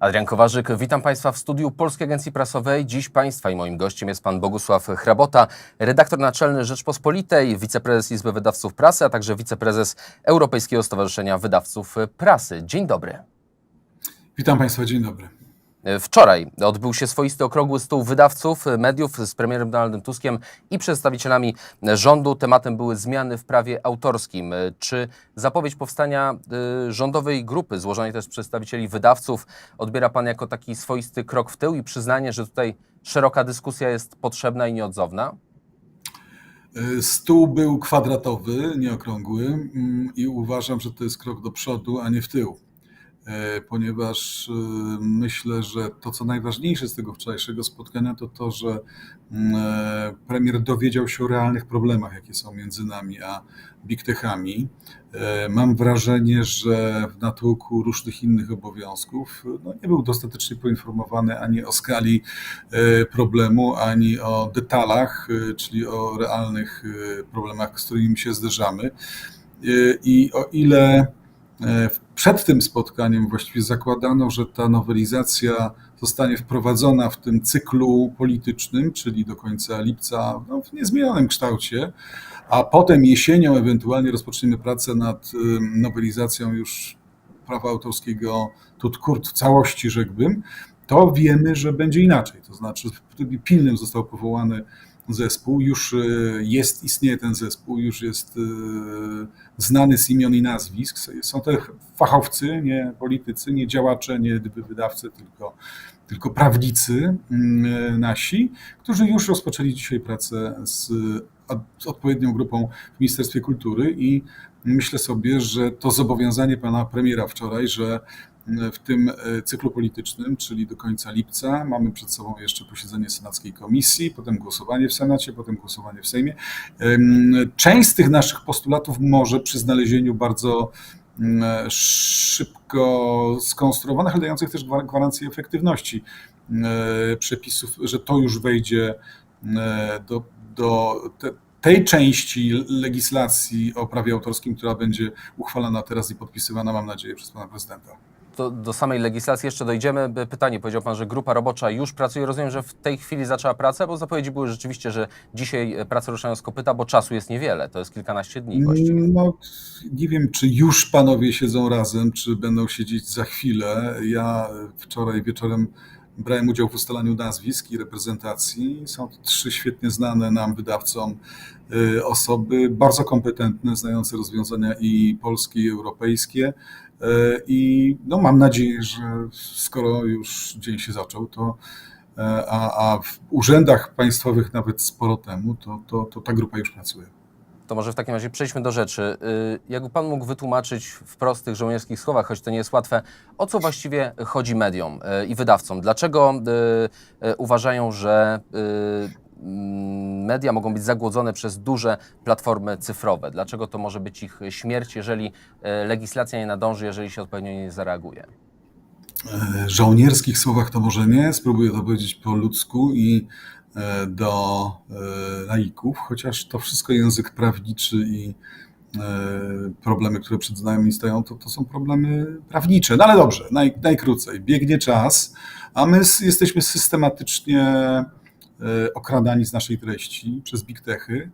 Adrian Kowarzyk, witam Państwa w studiu Polskiej Agencji Prasowej. Dziś Państwa i moim gościem jest Pan Bogusław Hrabota, redaktor naczelny Rzeczpospolitej, wiceprezes Izby Wydawców Prasy, a także wiceprezes Europejskiego Stowarzyszenia Wydawców Prasy. Dzień dobry. Witam Państwa, dzień dobry. Wczoraj odbył się swoisty okrągły stół wydawców, mediów z premierem Donaldem Tuskiem i przedstawicielami rządu. Tematem były zmiany w prawie autorskim. Czy zapowiedź powstania y, rządowej grupy, złożonej też przedstawicieli wydawców, odbiera Pan jako taki swoisty krok w tył i przyznanie, że tutaj szeroka dyskusja jest potrzebna i nieodzowna? Stół był kwadratowy, nie okrągły mm, i uważam, że to jest krok do przodu, a nie w tył. E, Ponieważ e, myślę, że to, co najważniejsze z tego wczorajszego spotkania, to to, że mm, e, premier dowiedział się o realnych problemach, jakie są między nami a big techami. Mam wrażenie, że w natłoku różnych innych obowiązków no, nie był dostatecznie poinformowany ani o skali problemu, ani o detalach, czyli o realnych problemach, z którymi się zderzamy. I o ile e, przed tym spotkaniem właściwie zakładano, że ta nowelizacja zostanie wprowadzona w tym cyklu politycznym, czyli do końca lipca no, w niezmienionym kształcie, a potem jesienią ewentualnie rozpoczniemy pracę nad nowelizacją już prawa autorskiego tut kurt w całości, rzekłbym, to wiemy, że będzie inaczej. To znaczy w trybie pilnym został powołany zespół, już y, jest, istnieje ten zespół, już jest y, znany z imion i nazwisk. Są to fachowcy, nie politycy, nie działacze, nie wydawcy, tylko, tylko prawnicy mm, nasi, którzy już rozpoczęli dzisiaj pracę z odpowiednią grupą w Ministerstwie Kultury i myślę sobie, że to zobowiązanie pana premiera wczoraj, że w tym e, cyklu politycznym, czyli do końca lipca. Mamy przed sobą jeszcze posiedzenie Senackiej Komisji, potem głosowanie w Senacie, potem głosowanie w Sejmie. Część z tych naszych postulatów może przy znalezieniu bardzo mm, szybko skonstruowanych, ale dających też gwar- gwarancję efektywności e, przepisów, że to już wejdzie e, do, do te, tej części legislacji o prawie autorskim, która będzie uchwalana teraz i podpisywana, mam nadzieję, przez pana prezydenta. Do, do samej legislacji jeszcze dojdziemy. Pytanie, powiedział Pan, że grupa robocza już pracuje. Rozumiem, że w tej chwili zaczęła pracę, bo zapowiedzi były rzeczywiście, że dzisiaj e, prace ruszają z kopyta, bo czasu jest niewiele. To jest kilkanaście dni właściwie. No, nie wiem, czy już panowie siedzą razem, czy będą siedzieć za chwilę. Ja wczoraj wieczorem brałem udział w ustalaniu nazwisk i reprezentacji. Są to trzy świetnie znane nam wydawcom y, osoby, bardzo kompetentne, znające rozwiązania i polskie, i europejskie. Y, I no, mam nadzieję, że skoro już dzień się zaczął, to e, a, a w urzędach państwowych nawet sporo temu, to, to, to ta grupa już pracuje. To może w takim razie przejdźmy do rzeczy. Y, Jakby Pan mógł wytłumaczyć w prostych żołnierskich słowach, choć to nie jest łatwe, o co właściwie chodzi mediom i wydawcom? Dlaczego uważają, że media mogą być zagłodzone przez duże platformy cyfrowe? Dlaczego to może być ich śmierć, jeżeli y, legislacja nie nadąży, jeżeli się odpowiednio nie zareaguje? e, żołnierskich słowach to może nie, spróbuję to powiedzieć po ludzku i e, do e, laików, chociaż to wszystko język prawniczy i e, problemy, które przed nami stoją, to, to są problemy prawnicze. No ale dobrze, naj, najkrócej. Biegnie czas, a my jesteśmy systematycznie e, okradani z naszej treści przez big techy.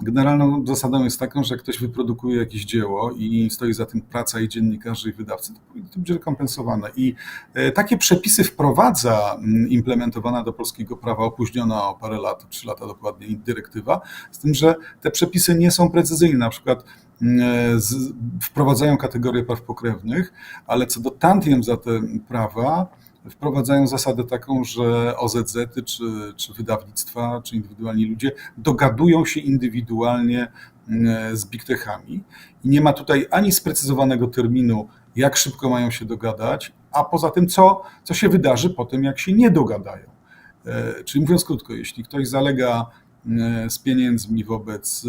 Generalną zasadą jest taką, że jak ktoś wyprodukuje jakieś dzieło i stoi za tym praca i dziennikarzy i wydawcy, to być rekompensowane. I e, takie przepisy wprowadza mm, implementowana do polskiego prawa opóźniona o parę lat, trzy lata dokładnie, dyrektywa, z tym, że te przepisy nie są precyzyjne. Na przykład mm, z, wprowadzają kategorię praw pokrewnych, ale co do tantiem za te prawa, wprowadzają zasadę taką, że OZZ-y, czy, czy wydawnictwa, czy indywidualni ludzie dogadują się indywidualnie mm, z big techami i nie ma tutaj ani sprecyzowanego terminu, jak szybko mają się dogadać, a poza tym, co, co się wydarzy po tym, jak się nie dogadają. E, Czyli mówiąc krótko, jeśli ktoś zalega e, z pieniędzmi wobec e,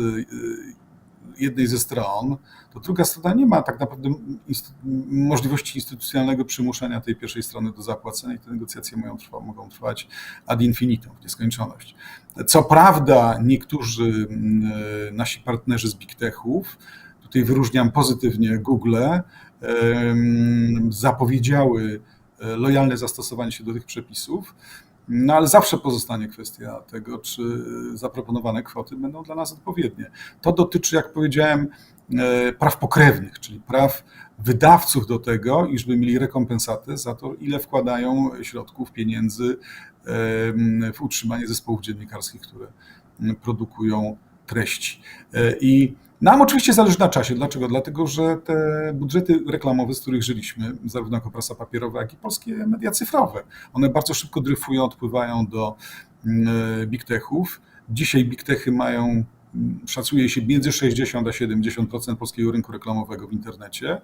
jednej ze stron, to druga strona nie ma tak naprawdę możliwości instytucjonalnego przymuszenia tej pierwszej strony do zapłacenia i te negocjacje mogą, trwa, mogą trwać ad infinitum, w nieskończoność. Co prawda niektórzy mm, nasi partnerzy z big techów, tutaj wyróżniam pozytywnie Google, zapowiedziały e, lojalne zastosowanie się do tych przepisów. No ale zawsze pozostanie kwestia tego, czy zaproponowane kwoty będą dla nas odpowiednie. To dotyczy, jak powiedziałem, e, praw pokrewnych, czyli praw wydawców do tego, iżby mieli rekompensatę za to, ile wkładają środków, pieniędzy w utrzymanie zespołów dziennikarskich, które produkują treści. E, I nam oczywiście zależy na czasie. Dlaczego? Dlatego, że te budżety reklamowe, z których żyliśmy, zarówno jako prasa papierowa, jak i polskie media cyfrowe, one bardzo szybko dryfują, odpływają do mm, big techów. Dzisiaj big techy mają, szacuje się, między 60 a 70% polskiego rynku reklamowego w internecie,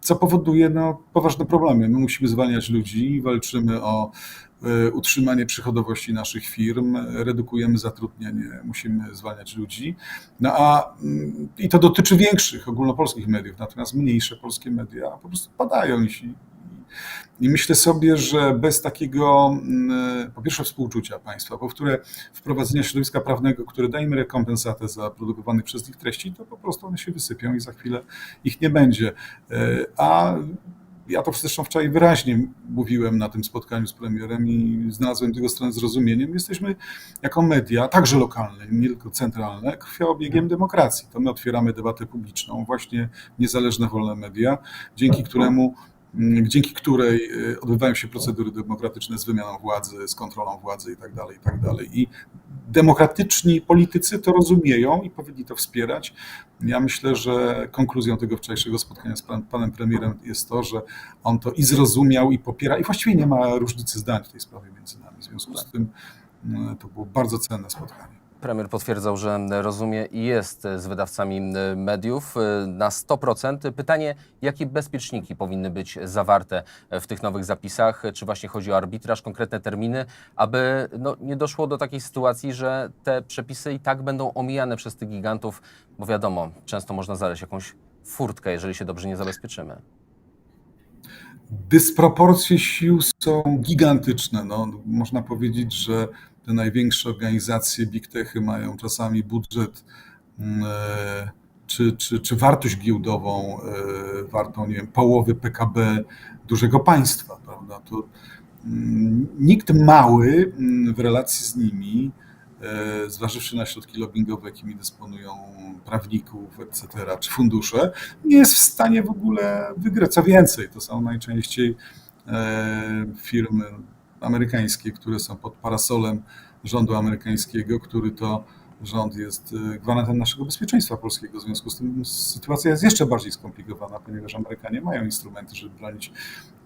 co powoduje no, poważne problemy. My musimy zwalniać ludzi, walczymy o e, utrzymanie przychodowości naszych firm, redukujemy zatrudnienie, musimy zwalniać ludzi. No a mm, i to dotyczy większych ogólnopolskich mediów, natomiast mniejsze polskie media po prostu padają i, i myślę sobie, że bez takiego, mm, po pierwsze, współczucia państwa, po które wprowadzenia środowiska prawnego, które daje im rekompensatę za produkowanych przez nich treści, to po prostu one się wysypią i za chwilę ich nie będzie. E, A ja to zresztą wczoraj wyraźnie mówiłem na tym spotkaniu z premierem i znalazłem tego stronę zrozumieniem. Jesteśmy jako media, także lokalne, nie tylko centralne, krwioobiegiem demokracji. To my otwieramy debatę publiczną, właśnie niezależne, wolne media, dzięki któremu mm, dzięki której y, odbywają się procedury demokratyczne z wymianą władzy, z kontrolą władzy i tak dalej, i tak. I demokratyczni politycy to rozumieją i powinni to wspierać. Ja myślę, że konkluzją tego wczorajszego spotkania z pan, panem premierem jest to, że on to i zrozumiał, i popiera, i właściwie nie ma różnicy zdań w tej sprawie między nami. W związku z tym y, to było bardzo cenne spotkanie. Premier potwierdzał, że rozumie i jest z wydawcami mediów y, na 100%. Pytanie, jakie bezpieczniki powinny być zawarte w tych nowych zapisach? Czy właśnie chodzi o arbitraż, konkretne terminy, aby no, nie doszło do takiej sytuacji, że te przepisy i tak będą omijane przez tych gigantów, bo wiadomo, często można znaleźć jakąś furtkę, jeżeli się dobrze nie zabezpieczymy. Dysproporcje sił są gigantyczne. No, można powiedzieć, że te największe organizacje big techy mają czasami budżet mm, e, czy, czy, czy wartość giełdową e, wartą, nie wiem, połowy PKB dużego państwa, prawda? To mm, nikt mały mm, w relacji z nimi, e, zważywszy na środki lobbyingowe, jakimi dysponują prawników, etc., czy fundusze, nie jest w stanie w ogóle wygrać. Co więcej, to są najczęściej firmy amerykańskie, które są pod parasolem rządu amerykańskiego, który to rząd jest e, gwarantem naszego bezpieczeństwa polskiego. W związku z tym sytuacja jest jeszcze bardziej skomplikowana, ponieważ Amerykanie mają instrumenty, żeby bronić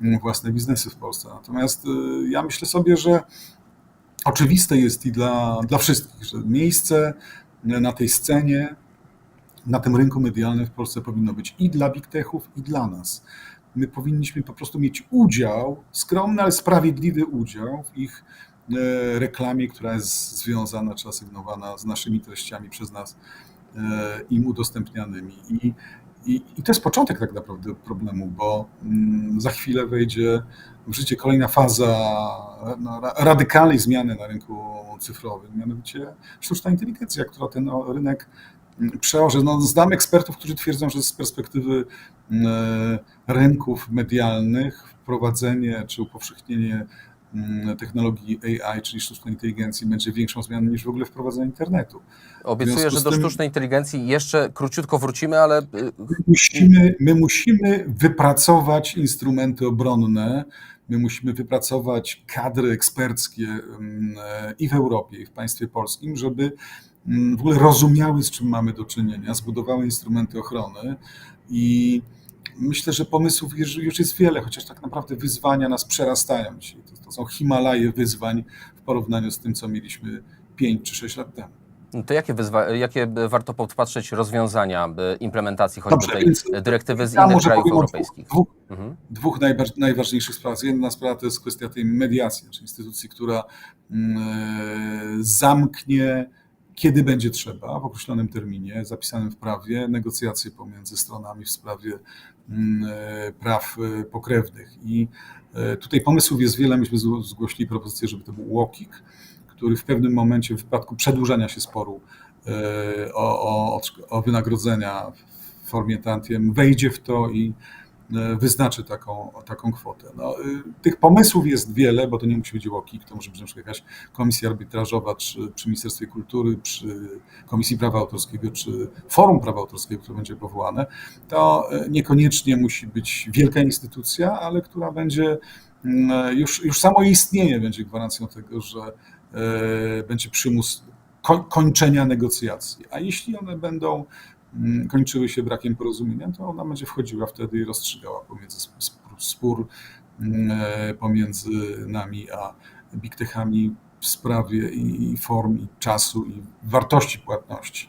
mm, własne biznesy w Polsce. Natomiast e, ja myślę sobie, że oczywiste jest i dla, dla wszystkich, że miejsce na tej scenie, na tym rynku medialnym w Polsce powinno być i dla big techów, i dla nas. My powinniśmy po prostu mieć udział, skromny, ale sprawiedliwy udział w ich e, reklamie, która jest związana czy asygnowana z naszymi treściami przez nas e, im udostępnianymi. I, i, I to jest początek tak naprawdę problemu, bo mm, za chwilę wejdzie w życie kolejna faza no, ra- radykalnej zmiany na rynku cyfrowym, mianowicie sztuczna inteligencja, która ten rynek mm, przełoży. No, znam ekspertów, którzy twierdzą, że z perspektywy rynków medialnych wprowadzenie czy upowszechnienie mm, technologii AI, czyli sztucznej inteligencji, będzie większą zmianą niż w ogóle wprowadzenie internetu. Obiecuję, że do tym- sztucznej inteligencji jeszcze króciutko wrócimy, ale y, musimy, my musimy wypracować instrumenty obronne, my musimy wypracować kadry eksperckie mm, e, i w Europie, i w państwie polskim, żeby mm, w ogóle rozumiały, z czym mamy do czynienia, zbudowały instrumenty ochrony i myślę, że pomysłów już jest wiele, chociaż tak naprawdę wyzwania nas przerastają dzisiaj. To, to są Himalaje wyzwań w porównaniu z tym, co mieliśmy 5 czy 6 lat temu. To jakie, jakie warto podpatrzeć rozwiązania implementacji choćby Dobrze, tej dyrektywy z Ja innych krajów europejskich? dwóch, Mhm. dwóch najważniejszych spraw. Jedna sprawa to jest kwestia tej mediacji, czyli instytucji, która mm, e, zamknie, kiedy będzie trzeba, w określonym terminie, zapisanym w prawie, negocjacje pomiędzy stronami w sprawie mm, e, praw e, pokrewnych. I e, tutaj pomysłów jest wiele. Myśmy zgło- zgłosili propozycję, żeby to był UOKiK, który w pewnym momencie, w wypadku przedłużania się sporu o, o, o wynagrodzenia w formie tantiem, wejdzie w to i wyznaczy taką, taką kwotę. No, y, tych pomysłów jest wiele, bo to nie musi być UOKiK, to może być na przykład jakaś komisja arbitrażowa, czy przy Ministerstwie Kultury, przy Komisji Prawa Autorskiego, czy Forum Prawa Autorskiego, które będzie powołane. To e, niekoniecznie musi być wielka instytucja, ale która będzie mm, już, już samo istnienie będzie gwarancją tego, że e, będzie przymus ko- kończenia negocjacji. A jeśli one będą kończyły się brakiem porozumienia, to ona będzie wchodziła wtedy i rozstrzygała pomiędzy sp- spór, spór mm, e, pomiędzy nami a big techami w sprawie i form, i czasu, i wartości płatności.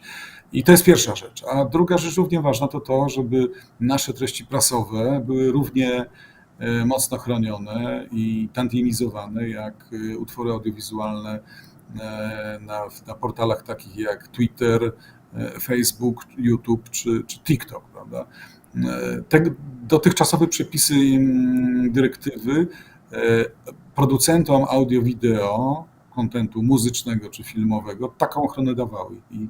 I to jest pierwsza rzecz. A druga rzecz równie ważna to to, żeby nasze treści prasowe były równie e, mocno chronione i tantiemizowane jak e, utwory audiowizualne na, na portalach takich jak Twitter, Facebook, YouTube czy, czy TikTok, prawda? E, Te dotychczasowe przepisy mm, dyrektywy e, producentom audio-wideo, kontentu muzycznego czy filmowego, taką ochronę dawały i,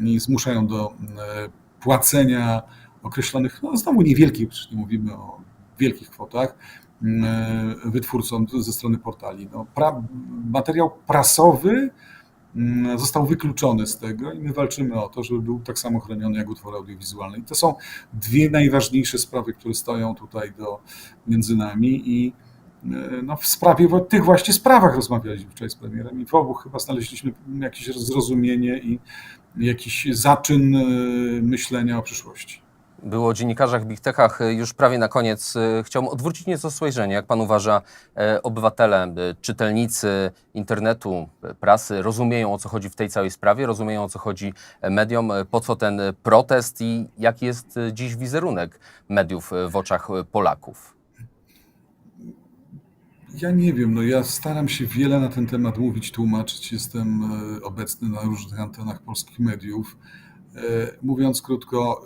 i zmuszają do e, płacenia określonych, no znowu niewielkich, przecież nie mówimy o wielkich kwotach, mm, wytwórcom ze strony portali. No, pra, materiał prasowy został wykluczony z tego i my walczymy o to, żeby był tak samo chroniony jak utwory audiowizualne. I to są dwie najważniejsze sprawy, które stoją tutaj do, między nami i e, no, w sprawie, w tych właśnie sprawach rozmawialiśmy wczoraj z premierem i w obu chyba znaleźliśmy jakieś zrozumienie i jakiś zaczyn e, myślenia o przyszłości. Było o dziennikarzach Big Techach y, już prawie na koniec. Y, Chciałbym odwrócić nieco spojrzenie. Jak pan uważa, e, obywatele, czytelnicy internetu, prasy rozumieją o co chodzi w tej całej sprawie, rozumieją o co chodzi mediom, po co ten protest i jaki jest dziś wizerunek mediów w oczach Polaków? Ja nie wiem, no ja staram się wiele na ten temat mówić, tłumaczyć. Jestem obecny na różnych antenach polskich mediów. E, Mówiąc krótko,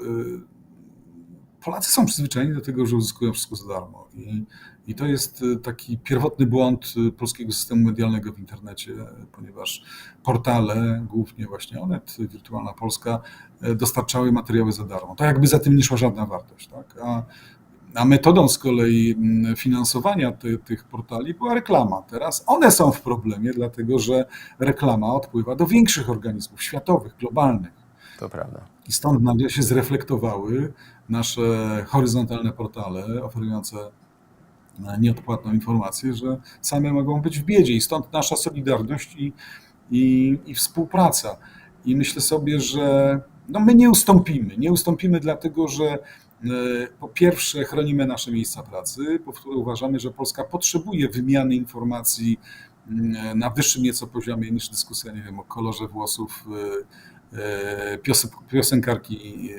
Polacy są przyzwyczajeni do tego, że uzyskują wszystko za darmo. I, I to jest e, taki pierwotny błąd e, polskiego systemu medialnego w internecie, ponieważ portale, głównie właśnie Onet, Wirtualna Polska, e, dostarczały materiały za darmo. Tak jakby za tym nie szła żadna wartość. Tak? A a metodą z kolei mm, finansowania ty, tych portali była reklama. Teraz one są w problemie, dlatego że reklama odpływa do większych organizmów światowych, globalnych. To prawda. I stąd nagle się zreflektowały nasze horyzontalne portale oferujące e, nieodpłatną informację, że same mogą być w biedzie. I stąd nasza solidarność i, i, i współpraca. I myślę sobie, że no my nie ustąpimy. Nie ustąpimy dlatego, że e, po pierwsze chronimy nasze miejsca pracy, po które uważamy, że Polska potrzebuje wymiany informacji mm, na wyższym nieco poziomie niż dyskusja, nie wiem, o kolorze włosów e, pios- piosenkarki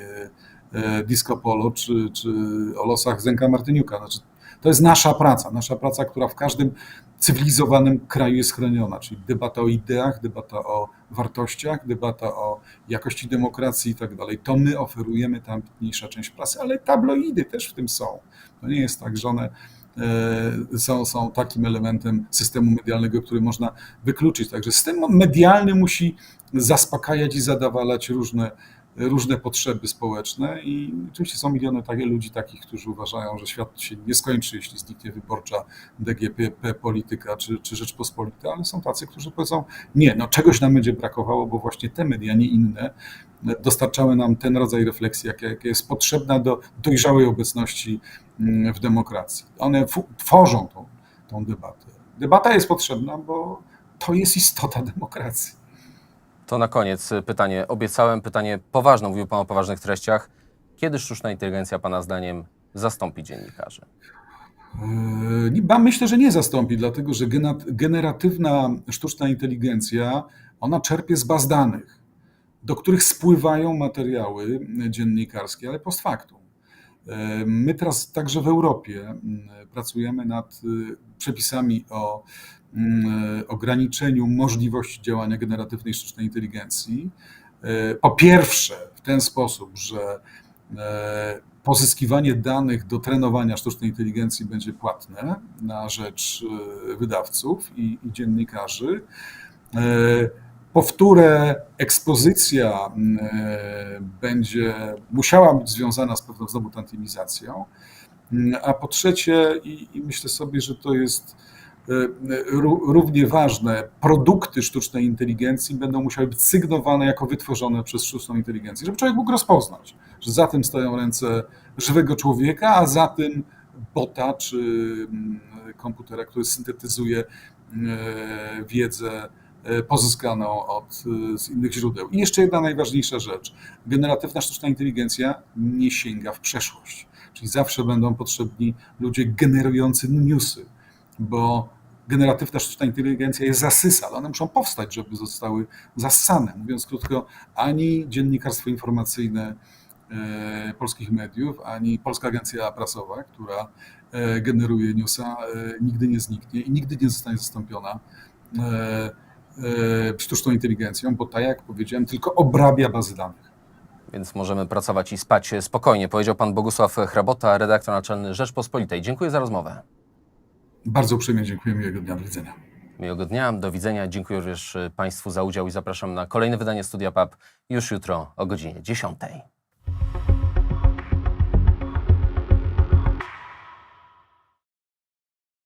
Disco Polo czy, czy o losach Zenka Martyniuka. Znaczy, to jest nasza praca, nasza praca, która w każdym cywilizowanym kraju jest chroniona, czyli debata o ideach, debata o wartościach, debata o jakości demokracji i tak dalej. To my oferujemy, ta mniejsza część prasy, ale tabloidy też w tym są. To nie jest tak, że one e, są, są takim elementem systemu medialnego, który można wykluczyć. Także system medialny musi zaspokajać i zadawalać różne, różne potrzeby społeczne i oczywiście są miliony takich ludzi takich, którzy uważają, że świat się nie skończy, jeśli zniknie wyborcza DGP, polityka czy, czy Rzeczpospolita, ale są tacy, którzy powiedzą, nie, no czegoś nam będzie brakowało, bo właśnie te media, nie inne, dostarczały nam ten rodzaj refleksji, jaka jaka jest potrzebna do dojrzałej obecności mm, w demokracji. One tworzą tą, tą debatę. Debata jest potrzebna, bo to jest istota demokracji. To na koniec y, pytanie. Obiecałem pytanie poważne, mówił Pan o poważnych treściach. Kiedy sztuczna inteligencja Pana zdaniem zastąpi dziennikarzy? Yy, Myślę, że nie zastąpi, dlatego że generatywna sztuczna inteligencja, ona czerpie z baz danych, do których spływają materiały dziennikarskie, ale post factum. Yy, My teraz także w Europie mm, pracujemy nad y, przepisami o ograniczeniu możliwości działania generatywnej sztucznej inteligencji. Yy, Po pierwsze, w ten sposób, że e, pozyskiwanie danych do trenowania sztucznej inteligencji będzie płatne na rzecz e, wydawców i, i dziennikarzy. E, powtórę, ekspozycja mm, e, będzie musiała być związana z pewną znowu tantymizacją. Mm, A po trzecie, i, i myślę sobie, że to jest e, równie ważne, produkty sztucznej inteligencji będą musiały być sygnowane jako wytworzone przez sztuczną inteligencję, żeby człowiek mógł rozpoznać, że za tym stoją ręce żywego człowieka, a za tym bota czy mm, komputera, który syntetyzuje e, wiedzę pozyskaną od, z innych źródeł. I jeszcze jedna najważniejsza rzecz. Generatywna sztuczna inteligencja nie sięga w przeszłość, czyli zawsze będą potrzebni ludzie generujący newsy, bo generatywna sztuczna inteligencja je zasysa, ale one muszą powstać, żeby zostały zassane. Mówiąc krótko, ani dziennikarstwo informacyjne e, polskich mediów, ani Polska Agencja Prasowa, która e, generuje newsa, e, nigdy nie zniknie i nigdy nie zostanie zastąpiona sztuczną inteligencją, bo tak jak powiedziałem, tylko obrabia bazy danych. Więc możemy pracować i spać spokojnie, powiedział pan Bogusław Hrabota, redaktor naczelny Rzeczpospolitej. Dziękuję za rozmowę. Bardzo uprzejmie dziękuję, miłego dnia, do widzenia. Miłego dnia, do widzenia. Dziękuję również y, Państwu za udział i zapraszam na kolejne wydanie Studia PAP już jutro o godzinie 10.